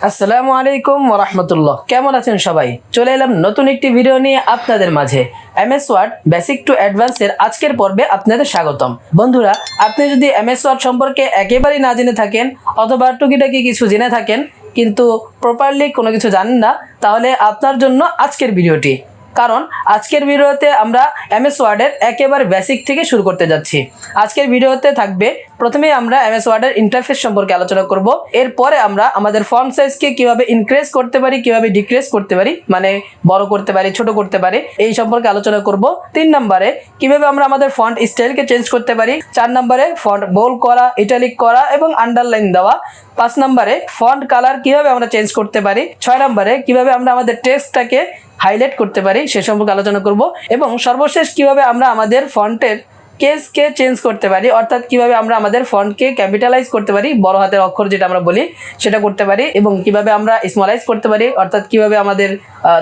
আসসালামু আলাইকুম ওরহমতুল্লাহ কেমন আছেন সবাই? চলে এলাম নতুন একটি ভিডিও নিয়ে আপনাদের মাঝে। এমএস ওয়ার্ড বেসিক টু অ্যাডভান্সের আজকের পর্বে আপনাদের স্বাগতম। বন্ধুরা, আপনি যদি এম এস ওয়ার্ড সম্পর্কে একেবারেই না জেনে থাকেন অথবা টুকিটাকি কিছু জেনে থাকেন, কিন্তু প্রপারলি কোনো কিছু জানেন না, তাহলে আপনার জন্য আজকের ভিডিওটি। কারণ আজকের ভিডিওতে আমরা এমএস ওয়ার্ডের একেবারে বেসিক থেকে শুরু করতে যাচ্ছি। আজকের ভিডিওতে থাকবে, প্রথমেই আমরা এমএস ওয়ার্ডের ইন্টারফেস সম্পর্কে আলোচনা করব। এরপরে আমরা আমাদের ফন্ট সাইজকে কীভাবে ইনক্রিজ করতে পারি, কীভাবে ডিক্রিজ করতে পারি মানে বড় করতে পারি, ছোট করতে পারি, এই সম্পর্কে আলোচনা করব। তিন নম্বরে, কীভাবে আমরা আমাদের ফন্ট স্টাইলকে চেঞ্জ করতে পারি, চার নম্বরে ফন্ট বোল করা ইটালিক করা এবং আন্ডারলাইন দেওয়া। পাঁচ নম্বরে ফন্ট কালার কীভাবে আমরা চেঞ্জ করতে পারি, ছয় নম্বরে কীভাবে আমরা আমাদের টেক্সটটাকে হাইলাইট করতে পারি, সে সম্পর্কে আলোচনা করব এবং সর্বশেষ কীভাবে আমরা আমাদের ফন্টের কেসকে চেঞ্জ করতে পারি, অর্থাৎ কীভাবে আমরা আমাদের ফন্টকে ক্যাপিটালাইজ করতে পারি, বড় হাতের অক্ষর যেটা আমরা বলি, সেটা করতে পারি এবং কীভাবে আমরা স্মলাইজ করতে পারি, অর্থাৎ কীভাবে আমাদের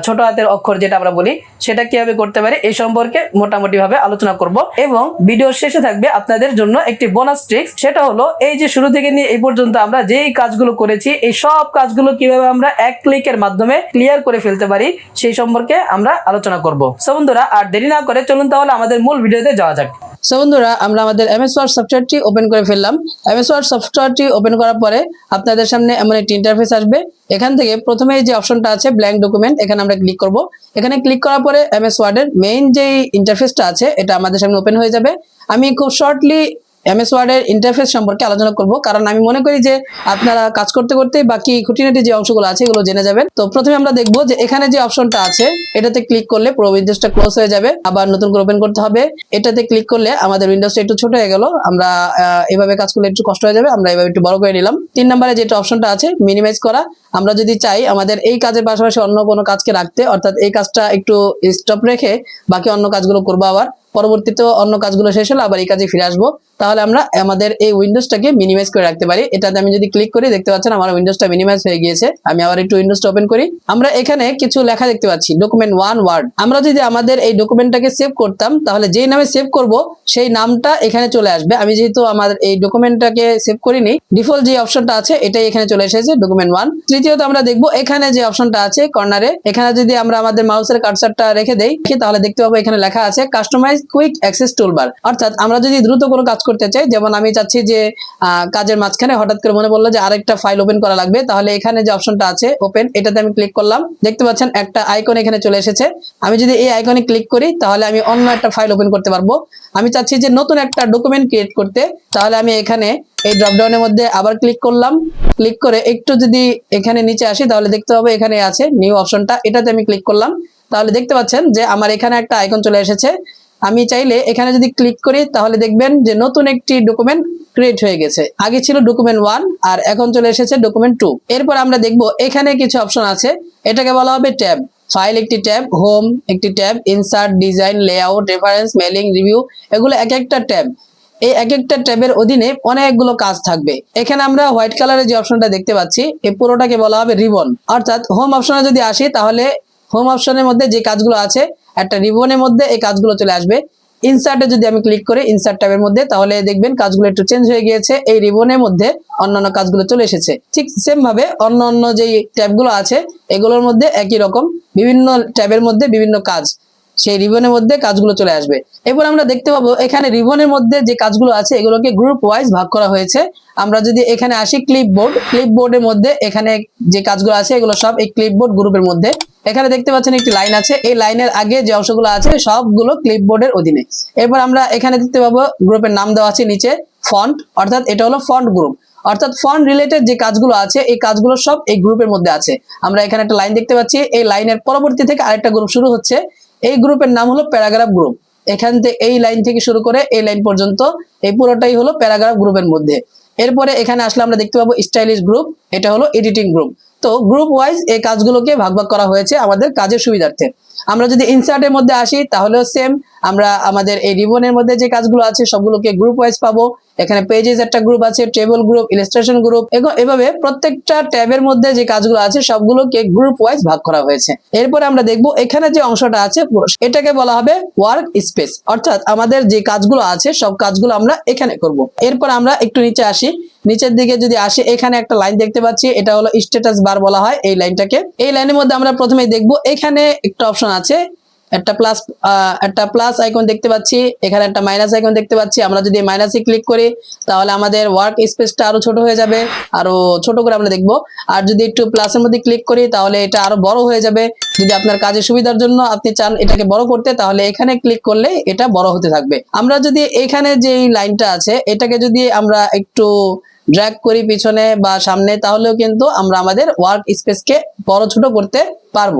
ছোট হাতের অক্ষর যেটা আমরা বলি, সেটা কীভাবে করতে পারি এই সম্পর্কে মোটামুটিভাবে আলোচনা করব এবং ভিডিও শেষে থাকবে আপনাদের জন্য একটি বোনাস ট্রিক্স সেটা হলো এই যে শুরু থেকে নিয়ে এই পর্যন্ত আমরা যেই কাজগুলো করেছি, এই সব কাজগুলো কীভাবে আমরা এক ক্লিকের মাধ্যমে ক্লিয়ার করে ফেলতে পারি, সেই সম্পর্কে আমরা আলোচনা করব। সো বন্ধুরা, আর দেরি না করে চলুন তাহলে আমাদের মূল ভিডিওতে যাওয়া যাক। সো বন্ধুরা, আমরা আমাদের এমএস ওয়ার্ড সফটওয়্যারটি ওপেন করে ফেললাম। এমএস ওয়ার্ড সফটওয়্যারটি ওপেন করার পরে আপনাদের সামনে এমন একটি ইন্টারফেস আসবে। এখান থেকে প্রথমে যে অপশনটা আছে ব্ল্যাঙ্ক ডকুমেন্ট এখানে আমরা ক্লিক করব। এখানে ক্লিক করার পরে এমএস ওয়ার্ডের মেইন যে ইন্টারফেসটা আছে, এটা আমাদের সামনে ওপেন হয়ে যাবে। আমি খুব শর্টলি এমএস ওয়ার্ডের ইন্টারফেস সম্পর্কে আলোচনা করব, কারণ আমি মনে করি যে আপনারা কাজ করতে করতে বাকি খুঁটিনাটি যে অংশগুলো আছে এগুলো জেনে যাবেন। তো প্রথমে আমরা দেখব যে এখানে যে অপশনটা আছে, এটাতে ক্লিক করলে পুরো উইন্ডোজটা ক্লোজ হয়ে যাবে, আবার নতুন করে ওপেন করতে হবে। এটাতে ক্লিক করলে আমাদের উইন্ডোজটা একটু ছোট হয়ে গেল, আমরা এভাবে কাজ করলে একটু কষ্ট হয়ে যাবে, আমরা এভাবে একটু বড় করে নিলাম। তিন নম্বরে যেটা অপশনটা আছে মিনিমাইজ করা। আমরা যদি চাই আমাদের এই কাজের পাশাপাশি অন্য কোনো কাজকে রাখতে, অর্থাৎ এই কাজটা একটু স্টপ রেখে বাকি অন্য কাজগুলো করব আবার। পরবর্তীতে অন্য কাজগুলো শেষ হলে আবার এই কাজে ফিরে আসব। তাহলে আমরা আমাদের এই উইন্ডোজটাকে মিনিমাইজ করে রাখতে পারি। এটাতে আমি যদি ক্লিক করি, দেখতে পাচ্ছেন আমার উইন্ডোজটা মিনিমাইজ হয়ে গিয়েছে। আমি আবার একটু উইন্ডোজটা ওপেন করি। আমরা এখানে কিছু লেখা দেখতে পাচ্ছি ডকুমেন্ট ওয়ান ওয়ার্ড আমরা যদি আমাদের এই ডকুমেন্টটাকে সেভ করতাম, তাহলে যেই নামে সেভ করব, সেই নামটা এখানে চলে আসবে। আমি যেহেতু আমার এই ডকুমেন্টটাকে সেভ করিনি ডিফল্ট যে অপশনটা আছে, এটাই এখানে চলে এসেছে ডকুমেন্ট ওয়ান তৃতীয়ত আমরা দেখব, এখানে যে অপশনটা আছে কর্নারে এখানে যদি আমরা আমাদের মাউসের কার্সারটা রেখে দেই, তাহলে দেখতে পাবো এখানে লেখা আছে কাস্টমাইজ কুইক অ্যাক্সেস টুলবার অর্থাৎ আমরা যদি দ্রুত কোনো কাজ করতে চাই, যেমন আমি চাচ্ছি যে কাজের মাঝখানে হঠাৎ করে মনে পড়ল যে আরেকটা ফাইল ওপেন করা লাগবে, তাহলে এখানে যে অপশনটা আছে ওপেন এটাতে আমি ক্লিক করলাম। দেখতে পাচ্ছেন একটা আইকন এখানে চলে এসেছে। আমি যদি এই আইকনে ক্লিক করি, তাহলে আমি অন্য একটা ফাইল ওপেন করতে পারব। আমি চাচ্ছি যে নতুন একটা ডকুমেন্ট ক্রিয়েট করতে, তাহলে আমি এখানে এই ড্রপডাউনের মধ্যে আবার ক্লিক করলাম। ক্লিক করে একটু যদি এখানে নিচে আসি, তাহলে দেখতে পাবো এখানে আছে নিউ অপশনটা এটাতে আমি ক্লিক করলাম। তাহলে দেখতে পাচ্ছেন যে আমার এখানে একটা আইকন চলে এসেছে। আমি চাইলে এখানে যদি ক্লিক করি, তাহলে দেখবেন যে নতুন একটি ডকুমেন্ট ক্রিয়েট হয়ে গেছে। আগে ছিল ডকুমেন্ট ওয়ান আর এখন চলে এসেছে ডকুমেন্ট টু এরপর আমরা দেখব এখানে কিছু অপশন আছে। এটাকে বলা হবে ট্যাব। ফাইল একটি ট্যাব, হোম একটি tab, insert, design, layout, reference mailing review, এগুলো এক একটা ট্যাব। এই এক একটা ট্যাবের অধীনে অনেকগুলো কাজ থাকবে। এখানে আমরা হোয়াইট কালারের যে অপশনটা দেখতে পাচ্ছি এই পুরোটাকে বলা হবে রিবন। অর্থাৎ হোম অপশনে যদি আসি, তাহলে হোম অপশনের মধ্যে যে কাজগুলো আছে একটা রিবনের মধ্যে এই কাজগুলো চলে আসবে। ইনসার্টে যদি আমি ক্লিক করি ইনসার্ট ট্যাবের মধ্যে, তাহলে দেখবেন কাজগুলো একটু চেঞ্জ হয়ে গিয়েছে। এই রিবনের মধ্যে অন্যান্য কাজগুলো চলে এসেছে। ঠিক সেম ভাবে অন্য অন্য যেই ট্যাবগুলো আছে, এগুলোর মধ্যে একই রকম বিভিন্ন ট্যাবের মধ্যে বিভিন্ন কাজ। সেই রিবনের মধ্যে কাজগুলো চলে আসবে। এরপর আমরা দেখতে পাবো, এখানে রিবনের মধ্যে যে কাজগুলো আছে, এগুলোকে গ্রুপ ওয়াইজ ভাগ করা হয়েছে। আমরা যদি এখানে আসি ক্লিপবোর্ড ক্লিপবোর্ডের মধ্যে এখানে যে কাজগুলো আছে, এগুলো সব এই ক্লিপবোর্ড গ্রুপের মধ্যে এখানে দেখতে পাচ্ছেন একটি লাইন আছে। এই লাইনের আগে যে অংশগুলো আছে, সবগুলো ক্লিপবোর্ডের অধীনে। এরপর আমরা এখানে দেখতে পাবো গ্রুপের নাম দেওয়া আছে নিচে ফন্ট অর্থাৎ এটা হলো ফন্ট গ্রুপ অর্থাৎ ফন্ট রিলেটেড যে কাজগুলো আছে, এই কাজগুলো সব এই গ্রুপের মধ্যে আছে। আমরা এখানে একটা লাইন দেখতে পাচ্ছি, এই লাইনের পরবর্তী থেকে আরেকটা গ্রুপ শুরু হচ্ছে। এই গ্রুপের নাম হলো প্যারাগ্রাফ গ্রুপ এখান থেকে এই লাইন থেকে শুরু করে এই লাইন পর্যন্ত এই পুরোটাই হলো প্যারাগ্রাফ গ্রুপের মধ্যে। এরপরে এখানে আসলে আমরা দেখতে পাবো স্টাইলিশ গ্রুপ এটা হলো এডিটিং গ্রুপ তো গ্রুপ ওয়াইজ এই কাজগুলোকে ভাগ ভাগ করা হয়েছে আমাদের কাজের সুবিধার্থে। আমরা যদি ইনসার্টের মধ্যে আসি, তাহলেও সেম আমরা আমাদের এই রিবনের মধ্যে যে কাজগুলো আছে, সবগুলোকে গ্রুপ ওয়াইজ পাবো। এখানে পেজেস একটা গ্রুপ আছে টেবল গ্রুপ ইলাস্ট্রেশন গ্রুপ এভাবে প্রত্যেকটা ট্যাবের মধ্যে যে কাজগুলো আছে সবগুলোকে গ্রুপ ওয়াইজ ভাগ করা হয়েছে। এরপরে আমরা দেখব এখানে যে অংশটা আছে, এটাকে বলা হবে ওয়ার্ক স্পেস অর্থাৎ আমাদের যে কাজগুলো আছে, সব কাজগুলো আমরা এখানে করব। এরপর আমরা একটু নিচে আসি। নিচের দিকে যদি আসি, এখানে একটা লাইন দেখতে পাচ্ছি, এটা হলো স্ট্যাটাস বার বলা হয় এই লাইনটাকে এই লাইনের মধ্যে আমরা প্রথমে দেখব, এখানে একটা অপশন আছে একটা প্লাস একটা প্লাস আইকন দেখতে পাচ্ছি। এখানে একটা মাইনাস আইকন দেখতে পাচ্ছি। আমরা যদি মাইনাসে ক্লিক করি, তাহলে আমাদের ওয়ার্ক স্পেসটা আরও ছোট হয়ে যাবে, আরও ছোট করে আমরা দেখব। আর যদি একটু প্লাসের মধ্যে ক্লিক করি, তাহলে এটা আরও বড় হয়ে যাবে। যদি আপনার কাজের সুবিধার জন্য আপনি চান এটাকে বড় করতে, তাহলে এখানে ক্লিক করলে এটা বড় হতে থাকবে। আমরা যদি এখানে যে লাইনটা আছে, এটাকে যদি আমরা একটু ড্র্যাগ করি পিছনে বা সামনে, তাহলেও কিন্তু আমরা আমাদের ওয়ার্ক স্পেসকে বড় ছোট করতে পারব।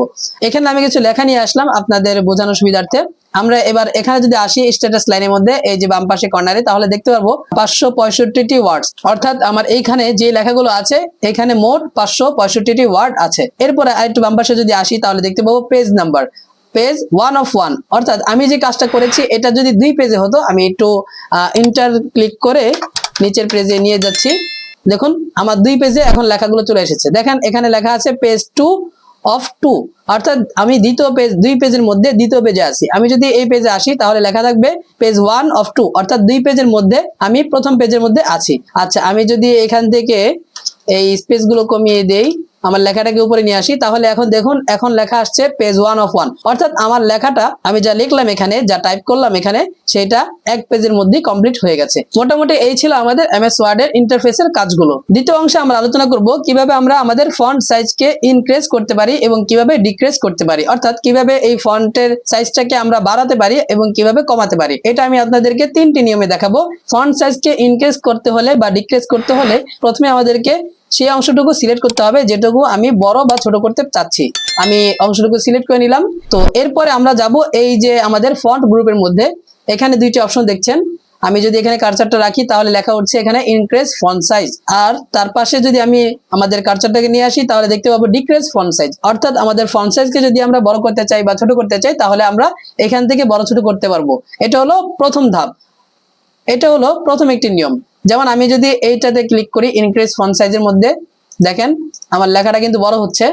এখানে আমি কিছু লেখা নিয়ে আসলাম আপনাদের বোঝানোর সুবিধার্থে। আমরা এবার এখানে যদি আসি স্ট্যাটাস লাইনের মধ্যে, এই যে বাম পাশে কর্নারে তাহলে দেখতে পারব পাঁচশো পঁয়ষট্টিটি ওয়ার্ডস অর্থাৎ আমার এইখানে যে লেখাগুলো আছে, এখানে মোট পাঁচশো পঁয়ষট্টিটি ওয়ার্ড আছে। এরপরে আরেকটু বাম পাশে যদি আসি, তাহলে দেখতে পাবো page number page one of one অর্থাৎ আমি যে কাজটা করেছি, এটা যদি দুই পেজে হতো, আমি একটু ইন্টার ক্লিক করে নিচের পেজে নিয়ে যাচ্ছি। দেখুন, আমার দুই পেজে এখন লেখাগুলো চলে এসেছে। দেখেন, এখানে লেখা আছে পেজ টু অফ টু অর্থাৎ আমি দ্বিতীয় পেজ দুই পেজের মধ্যে দ্বিতীয় পেজে আসি আমি যদি এই পেজে আসি, তাহলে লেখা থাকবে পেজ ওয়ান অফ টু অর্থাৎ দুই পেজের মধ্যে আমি প্রথম পেজের মধ্যে আছি। আচ্ছা আমি যদি এখান থেকে এই স্পেসগুলো কমিয়ে দেই আমার লেখাটাকে উপরে নিয়ে আসি, তাহলে এখন দেখুন, এখন লেখা আসছে পেজ ওয়ান অফ ওয়ান অর্থাৎ আমার লেখাটা, আমি যা লিখলাম এখানে, যা টাইপ করলাম এখানে, সেটা এক পেজের মধ্যেই কমপ্লিট হয়ে গেছে। মোটামুটি এই ছিল আমাদের এম এমএস ওয়ার্ডের ইন্টারফেসের কাজগুলো। দ্বিতীয় অংশে আমরা আলোচনা করব কীভাবে আমরা আমাদের ফন্ট সাইজকে ইনক্রিজ করতে পারি এবং কীভাবে ডিক্রিজ করতে পারি। অর্থাৎ কীভাবে এই ফন্টের সাইজটাকে আমরা বাড়াতে পারি এবং কীভাবে কমাতে পারি। এটা আমি আপনাদেরকে তিনটি নিয়মে দেখাবো। ফন্ট সাইজকে ইনক্রিজ করতে হলে বা ডিক্রিজ করতে হলে প্রথমে আমাদেরকে সেই অংশটুকু সিলেক্ট করতে হবে, যেটুকু আমি বড় বা ছোট করতে চাচ্ছি। আমি অংশটুকু সিলেক্ট করে নিলাম। তো এরপরে আমরা যাব এই যে আমাদের ফন্ট গ্রুপের মধ্যে। এখানে দুইটি অপশন দেখছেন। আমি যদি এখানে কার্সারটা রাখি, তাহলে লেখা উঠছে এখানে ইনক্রিজ ফন্ট সাইজ আর তার পাশে যদি আমি আমাদের কার্সারটাকে নিয়ে আসি, তাহলে দেখতে পাবো ডিক্রিজ ফন্ট সাইজ অর্থাৎ আমাদের ফন্ট সাইজকে যদি আমরা বড় করতে চাই বা ছোট করতে চাই, তাহলে আমরা এখান থেকে বড় ছোট করতে পারব। এটা হলো প্রথম ধাপ। এটা হলো প্রথম একটি নিয়ম। যেমন আমি যদি এইটাতে ক্লিক করি ইনক্রিজ ফন্ট সাইজের মধ্যে, দেখেন আমার লেখাটা কিন্তু বড় হচ্ছে।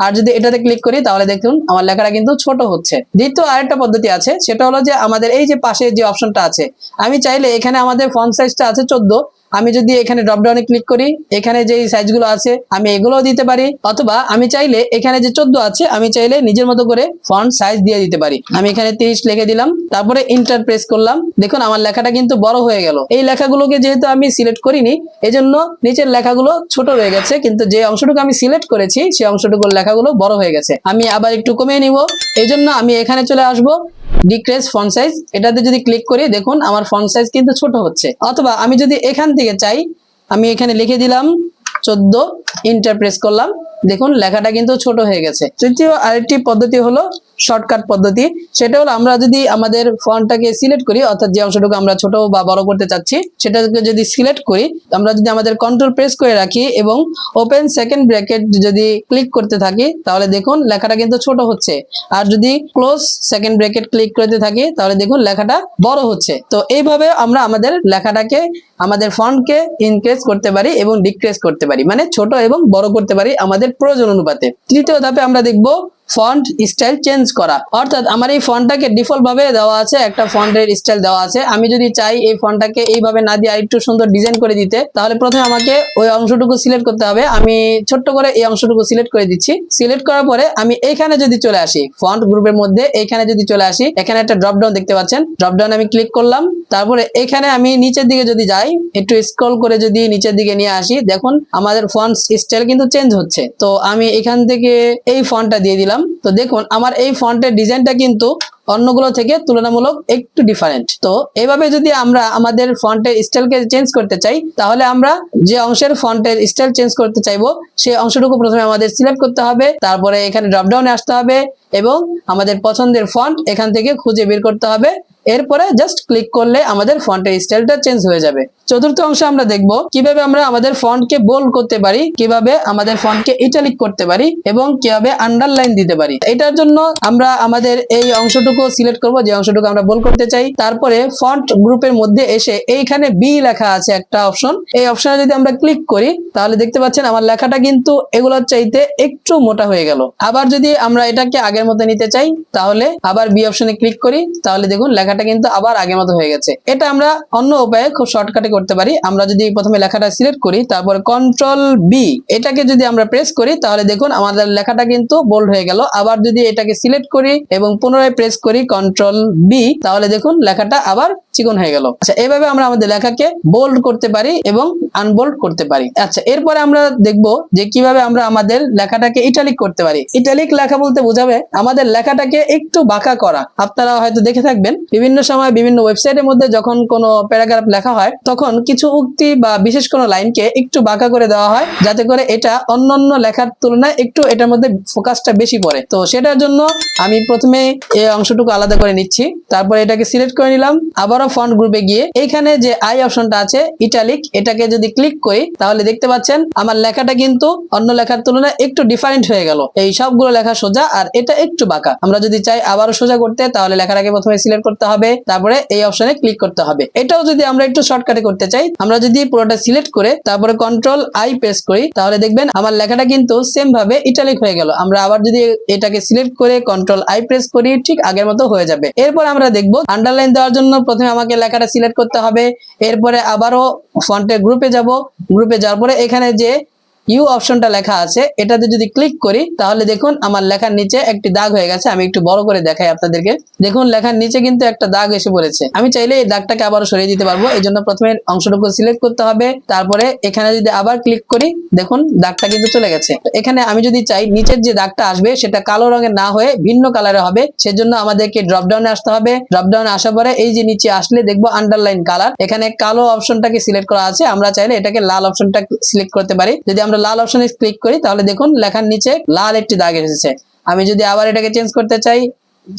আর যদি এটাতে ক্লিক করি, তাহলে দেখুন আমার লেখাটা কিন্তু ছোট হচ্ছে। দ্বিতীয় আরেকটা পদ্ধতি আছে, সেটা হলো যে আমাদের এই যে পাশে যে অপশনটা আছে, আমি চাইলে এখানে আমাদের ফন্ট সাইজটা আছে চোদ্দ আমি যদি এখানে ড্রপডাউনে ক্লিক করি, এখানে যে সাইজগুলো আছে, আমি এগুলোও দিতে পারি। অথবা আমি চাইলে এখানে যে চোদ্দ আছে, আমি চাইলে নিজের মতো করে ফন্ট সাইজ দিয়ে দিতে পারি। আমি এখানে তিরিশ লিখে দিলাম, তারপরে ইন্টার প্রেস করলাম। দেখুন, আমার লেখাটা কিন্তু বড় হয়ে গেল। এই লেখাগুলোকে যেহেতু আমি সিলেক্ট করিনি, এজন্য নিচের লেখাগুলো ছোট হয়ে গেছে, কিন্তু যে অংশটুকু আমি সিলেক্ট করেছি, সেই অংশটুকুর লেখাগুলো বড় হয়ে গেছে। আমি আবার একটু কমিয়ে নিব। এই জন্য আমি এখানে চলে আসব ডিক্রেস ফন্ট সাইজ এটাতে যদি ক্লিক করি, দেখুন, আমার ফন্ট সাইজ কিন্তু ছোট হচ্ছে। অথবা আমি যদি এখান থেকে চাই। আমি এখানে লিখে দিলাম চোদ্দ ইন্টারপ্রেস করলাম। দেখুন, লেখাটা কিন্তু ছোট হয়ে গেছে। তৃতীয় আরেকটি পদ্ধতি হলো শর্টকাট পদ্ধতি। সেটা হলো আমরা যদি আমাদের ফন্টটাকে সিলেক্ট করি, অর্থাৎ যে অংশটুকু আমরা ছোট বা বড় করতে চাচ্ছি, সেটাকে যদি সিলেক্ট করি, আমরা যদি আমাদের কন্ট্রোল প্রেস করে রাখি এবং ওপেন সেকেন্ড ব্র্যাকেট যদি ক্লিক করতে থাকি, তাহলে দেখুন, লেখাটা কিন্তু ছোট হচ্ছে। আর যদি ক্লোজ সেকেন্ড ব্র্যাকেট ক্লিক করতে থাকি, তাহলে দেখুন, লেখাটা বড় হচ্ছে। তো এইভাবে আমরা আমাদের লেখাটাকে, আমাদের ফন্টকে ইনক্রিজ করতে পারি এবং ডিক্রিজ করতে পারি। মানে ছোট এবং বড় করতে পারি আমাদের প্রয়োজন অনুপাতে। তৃতীয় ধাপে আমরা দেখব ফন্ট স্টাইল চেঞ্জ করা। অর্থাৎ আমার এই ফন্টটাকে ডিফল্ট ভাবে দেওয়া আছে, একটা ফন্টের স্টাইল দেওয়া আছে। আমি যদি চাই এই ফন্টটাকে এইভাবে না দিয়ে আরেকটু সুন্দর ডিজাইন করে দিতে, তাহলে প্রথমে আমাকে ওই অংশটুকু সিলেক্ট করতে হবে। আমি ছোট্ট করে এই অংশটুকু সিলেক্ট করে দিচ্ছি। সিলেক্ট করার পরে আমি এখানে যদি চলে আসি ফন্ট গ্রুপের মধ্যে এখানে যদি চলে আসি, এখানে একটা ড্রপ ডাউন দেখতে পাচ্ছেন। ড্রপ ডাউন আমি ক্লিক করলাম। তারপরে এখানে আমি নিচের দিকে যদি যাই, একটু স্ক্রল করে যদি নিচের দিকে নিয়ে আসি, দেখুন আমাদের ফন্ট স্টাইল কিন্তু চেঞ্জ হচ্ছে। তো আমি এখান থেকে এই ফন্টটা দিয়ে দিলাম। তো দেখুন, আমার এই ফন্টের ডিজাইনটা কিন্তু অন্যগুলো থেকে তুলনামূলক একটু ডিফারেন্ট তো এইভাবে যদি আমরা আমাদের ফন্টের স্টাইলকে চেঞ্জ করতে চাই, তাহলে আমরা যে অংশের ফন্টের স্টাইল চেঞ্জ করতে চাইব, সেই অংশটুকু প্রথমে আমাদের সিলেক্ট করতে হবে। তারপরে এখানে ড্রপডাউনে আসতে হবে। এবং আমাদের পছন্দের ফন্ট এখান থেকে খুঁজে বের করতে হবে। এরপরে জাস্ট ক্লিক করলে আমাদের ফন্টের স্টাইলটা চেঞ্জ হয়ে যাবে। চতুর্থ অংশে আমরা দেখব কীভাবে আমরা আমাদের ফন্টকে বোল্ড করতে পারি, কীভাবে আমাদের ফন্টকে ইটালিক করতে পারি এবং কীভাবে আন্ডারলাইন দিতে পারি। এটার জন্য আমরা আমাদের এই অংশটুকু সিলেক্ট করব, যে অংশটুকু আমরা বোল্ড করতে চাই। তারপরে ফন্ট গ্রুপের মধ্যে এসে এইখানে বি লেখা আছে একটা অপশন এই অপশনে যদি আমরা ক্লিক করি, তাহলে দেখতে পাচ্ছেন আমার লেখাটা কিন্তু এগুলোর চাইতে একটু মোটা হয়ে গেল। আবার যদি আমরা এটাকে আগের মতো নিতে চাই, তাহলে আবার বি অপশনে ক্লিক করি, তাহলে দেখুন লেখাটা কিন্তু আবার আগের মতো হয়ে গেছে। এটা আমরা অন্য উপায়ে খুব শর্টকাটে করতে পারি। আমরা যদি প্রথমে লেখাটা সিলেক্ট করি, তারপর কন্ট্রোল বি এটাকে যদি আমরা প্রেস করি, তাহলে দেখুন আমাদের লেখাটা কিন্তু বোল্ড হয়ে গেল। আবার যদি এটাকে সিলেক্ট করি এবং পুনরায় প্রেস করি কন্ট্রোল বি তাহলে দেখুন লেখাটা আবার চিকন হয়ে গেল। আচ্ছা এভাবে আমরা আমাদের লেখাকে বোল্ড করতে পারি এবং আনবোল্ড করতে পারি। আচ্ছা এরপরে আমরা দেখব যে কীভাবে আমরা আমাদের লেখাটাকে ইটালিক করতে পারি। ইটালিক লেখা বলতে বোঝাবে আমাদের লেখাটাকে একটু বাঁকা করা। আপনারা হয়তো দেখে থাকবেন, বিভিন্ন সময় বিভিন্ন ওয়েবসাইটের মধ্যে যখন কোনো প্যারাগ্রাফ লেখা হয়, তখন কিছু উক্তি বা বিশেষ কোনো লাইনকে একটু বাঁকা করে দেওয়া হয়, যাতে করে এটা অন্যান্য লেখার তুলনায় একটু এটার মধ্যে ফোকাসটা বেশি পড়ে। তো সেটার জন্য আমি প্রথমে এই অংশটুকু আলাদা করে নিচ্ছি। তারপর এটাকে সিলেক্ট করে নিলাম। আবারও ফন্ট গ্রুপে গিয়ে এইখানে যে আই অপশনটা আছে ইটালিক এটাকে যদি ক্লিক করি, তাহলে দেখতে পাচ্ছেন আমার লেখাটা কিন্তু অন্য লেখার তুলনায় একটু ডিফারেন্ট হয়ে গেল। এই সবগুলো লেখা সোজা, আর এটা একটু বাঁকা। আমরা যদি চাই আবারও সোজা করতে, তাহলে লেখাটাকে প্রথমে সিলেক্ট করতে হবে, তারপরে এই অপশনে ক্লিক করতে হবে। এটাও যদি আমরা একটু শর্টকাটে করতে চাই, আমরা যদি পুরোটা সিলেক্ট করে, তারপরে কন্ট্রোল আই প্রেস করি, তাহলে দেখবেন আমার লেখাটা কিন্তু সেম ভাবে ইটালিক হয়ে গেল। আমরা আবার যদি এটাকে সিলেক্ট করে কন্ট্রোল আই প্রেস করি, ঠিক আগের মতো হয়ে যাবে। এরপর আমরা দেখব আন্ডারলাইন দেওয়ার জন্য প্রথমে আমাকে লেখাটা সিলেক্ট করতে হবে। এরপরে আবারও ফন্টের গ্রুপে যাব। গ্রুপে যাওয়ার পরে এখানে যে ইউ অপশনটা লেখা আছে। এটাতে যদি ক্লিক করি, তাহলে দেখুন আমার লেখার নিচে একটি দাগ হয়ে গেছে। আমি একটু বড় করে দেখাই আপনাদেরকে। দেখুন, লেখার নিচে কিন্তু একটা দাগ এসে পড়েছে। আমি চাইলে এই দাগটাকে আবারও সরিয়ে দিতে পারব। এই জন্য প্রথমে অংশটুকু সিলেক্ট করতে হবে। তারপরে এখানে যদি আবার ক্লিক করি, দেখুন দাগটা কিন্তু চলে গেছে। এখানে আমি যদি চাই নিচের যে দাগটা আসবে, সেটা কালো রঙের না হয়ে ভিন্ন কালারে হবে। সেজন্য আমাদেরকে ড্রপ ডাউনে আসতে হবে। ড্রপ ডাউনে আসার পরে এই যে নিচে আসলে দেখব আন্ডারলাইন কালার এখানে কালো অপশনটাকে সিলেক্ট করা আছে। আমরা চাইলে এটাকে লাল অপশনটা সিলেক্ট করতে পারি। যদি আমরা লাল অপশনে ক্লিক করি, তাহলে দেখুন লেখার নিচে লাল একটি দাগ এসেছে। আমি যদি আবার এটাকে চেঞ্জ করতে চাই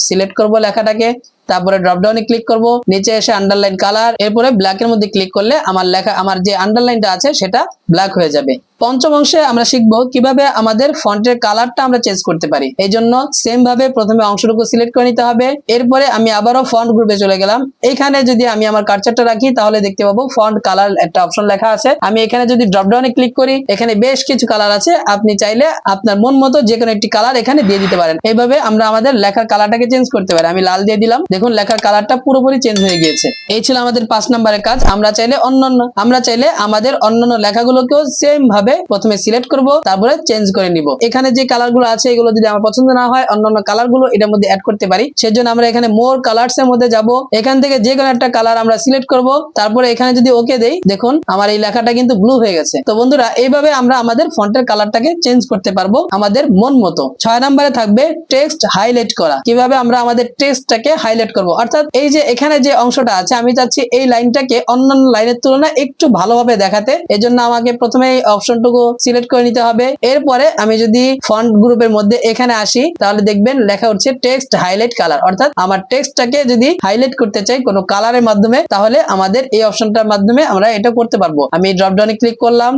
সিলেক্ট করব লেখাটাকে, তারপরে ড্রপডাউনে ক্লিক করব, নিচে এসে আন্ডারলাইন কালার এরপরে ব্ল্যাক এর মধ্যে ক্লিক করলে আমার লেখা, আমার যে আন্ডারলাইনটা আছে, সেটা ব্ল্যাক হয়ে যাবে। পঞ্চম অংশে আমরা শিখব কীভাবে আমাদের ফন্টের কালারটা আমরা চেঞ্জ করতে পারি। এই জন্য সেম ভাবে প্রথমে অংশটুকু সিলেক্ট করে নিতে হবে। এরপরে আমি আবারও ফন্ট গ্রুপে চলে গেলাম। এখানে যদি আমি আমার কার্চারটা রাখি, তাহলে দেখতে পাবো ফন্ট কালার একটা অপশন লেখা আছে। আমি এখানে যদি ড্রপ ডাউনে ক্লিক করি, এখানে বেশ কিছু কালার আছে। আপনি চাইলে আপনার মন মতো যে কোনো একটি কালার এখানে দিয়ে দিতে পারেন। এইভাবে আমরা আমাদের লেখার কালারটাকে চেঞ্জ করতে পারি। আমি লাল দিয়ে দিলাম। দেখুন, লেখার কালারটা পুরোপুরি চেঞ্জ হয়ে গিয়েছে। এই ছিল আমাদের পাঁচ নম্বরের কাজ। আমরা চাইলে অন্যান্য, আমরা চাইলে আমাদের অন্যান্য লেখাগুলোকেও সেম ভাবে প্রথমে সিলেক্ট করব, তারপরে চেঞ্জ করে নিব। এখানে যে কালারগুলো আছে, এগুলো যদি আমার পছন্দ না হয়, অন্যান্য কালারগুলো এটার মধ্যে অ্যাড করতে পারি। সেজন্য আমরা এখানে মোর কালার্স এর মধ্যে যাব। এখান থেকে যে কোনো একটা কালার আমরা সিলেক্ট করব। তারপরে এখানে যদি ওকে দেই, দেখুন আমার এই লেখাটা কিন্তু ব্লু হয়ে গেছে। তো বন্ধুরা, এইভাবে আমরা আমাদের ফন্টের কালারটাকে চেঞ্জ করতে পারব আমাদের মন মতো। ছয় নম্বরে থাকবে টেক্সট হাইলাইট করা। কীভাবে আমরা আমাদের টেক্সটটাকে হাইলাইট করব? অর্থাৎ এই যে এখানে যে অংশটা আছে, আমি চাচ্ছি এই লাইনটাকে অন্যান্য লাইনের তুলনায় একটু ভালোভাবে দেখাতে। এজন্য আমাকে প্রথমে এই অপশনটুকু সিলেক্ট করে নিতে হবে। এরপরে আমি যদি ফন্ট গ্রুপের মধ্যে এখানে আসি, তাহলে দেখবেন লেখা হচ্ছে টেক্সট হাইলাইট কালার অর্থাৎ আমার টেক্সটটাকে যদি হাইলাইট করতে চাই কোনো কালারের মাধ্যমে, তাহলে আমাদের এই অপশনটার মাধ্যমে আমরা এটা করতে পারব। আমি ড্রপডাউনে ক্লিক করলাম।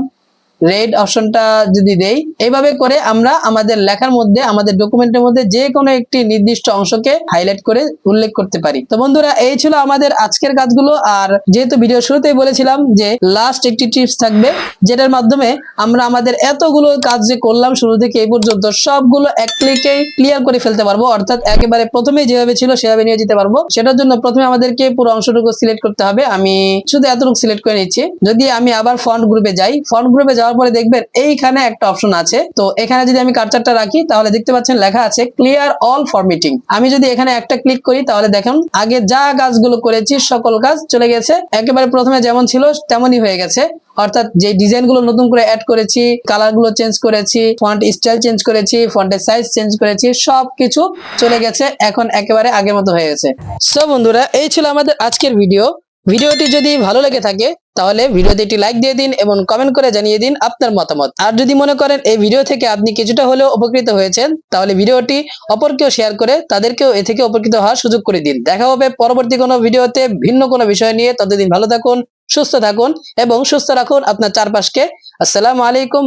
রেড অপশনটা যদি দেই এইভাবে করে আমরা আমাদের লেখার মধ্যে, আমাদের ডকুমেন্টের মধ্যে যে কোনো একটি নির্দিষ্ট অংশকে হাইলাইট করে উল্লেখ করতে পারি। তো বন্ধুরা, এই ছিল আমাদের আজকের কাজগুলো। আর যেহেতু ভিডিও শুরুতেই বলেছিলাম যে লাস্ট একটি টিপস থাকবে, যেটার মাধ্যমে আমরা আমাদের এতগুলো কাজ যে করলাম শুরু থেকে এই পর্যন্ত সবগুলো এক ক্লিকে ক্লিয়ার করে ফেলতে পারব। অর্থাৎ একেবারে প্রথমেই যেভাবে ছিল সেভাবে নিয়ে যেতে পারব। সেটার জন্য প্রথমে আমাদেরকে পুরো অংশটুকু সিলেক্ট করতে হবে। আমি শুধু এতটুকু সিলেক্ট করে নিচ্ছি। যদি আমি আবার ফন্ট গ্রুপে যাই ফন্ট গ্রুপে যাওয়ার পরে দেখবেন এইখানে একটা অপশন আছে। তো এখানে যদি আমি কার্সারটা রাখি, তাহলে দেখতে পাচ্ছেন লেখা আছে ক্লিয়ার অল ফরমেটিং আমি যদি এখানে একটা ক্লিক করি, তাহলে দেখেন আগে যা কাজগুলো করেছি, সকল কাজ চলে গেছে। একেবারে প্রথমে যেমন ছিল, তেমনই হয়ে গেছে। অর্থাৎ যে ডিজাইনগুলো নতুন করে অ্যাড করেছি কালারগুলো চেঞ্জ করেছি ফন্ট স্টাইল চেঞ্জ করেছি ফন্টের সাইজ চেঞ্জ করেছি সব কিছু চলে গেছে। এখন একেবারে আগের মতো হয়ে গেছে। সো বন্ধুরা, এই ছিল আমাদের আজকের ভিডিও ভিডিওটি যদি ভালো লেগে থাকে, তাহলে ভিডিওতে একটি লাইক দিয়ে দিন এবং কমেন্ট করে জানিয়ে দিন আপনার মতামত। আর যদি মনে করেন এই ভিডিও থেকে আপনি কিছুটা হলেও উপকৃত হয়েছেন, তাহলে ভিডিওটি অপরকেও শেয়ার করে তাদেরকেও এ থেকে উপকৃত হওয়ার সুযোগ করে দিন। দেখা হবে পরবর্তী কোনো ভিডিওতে ভিন্ন কোনো বিষয় নিয়ে। ততদিন ভালো থাকুন, সুস্থ থাকুন এবং সুস্থ রাখুন আপনার চারপাশকে। আসসালামু আলাইকুম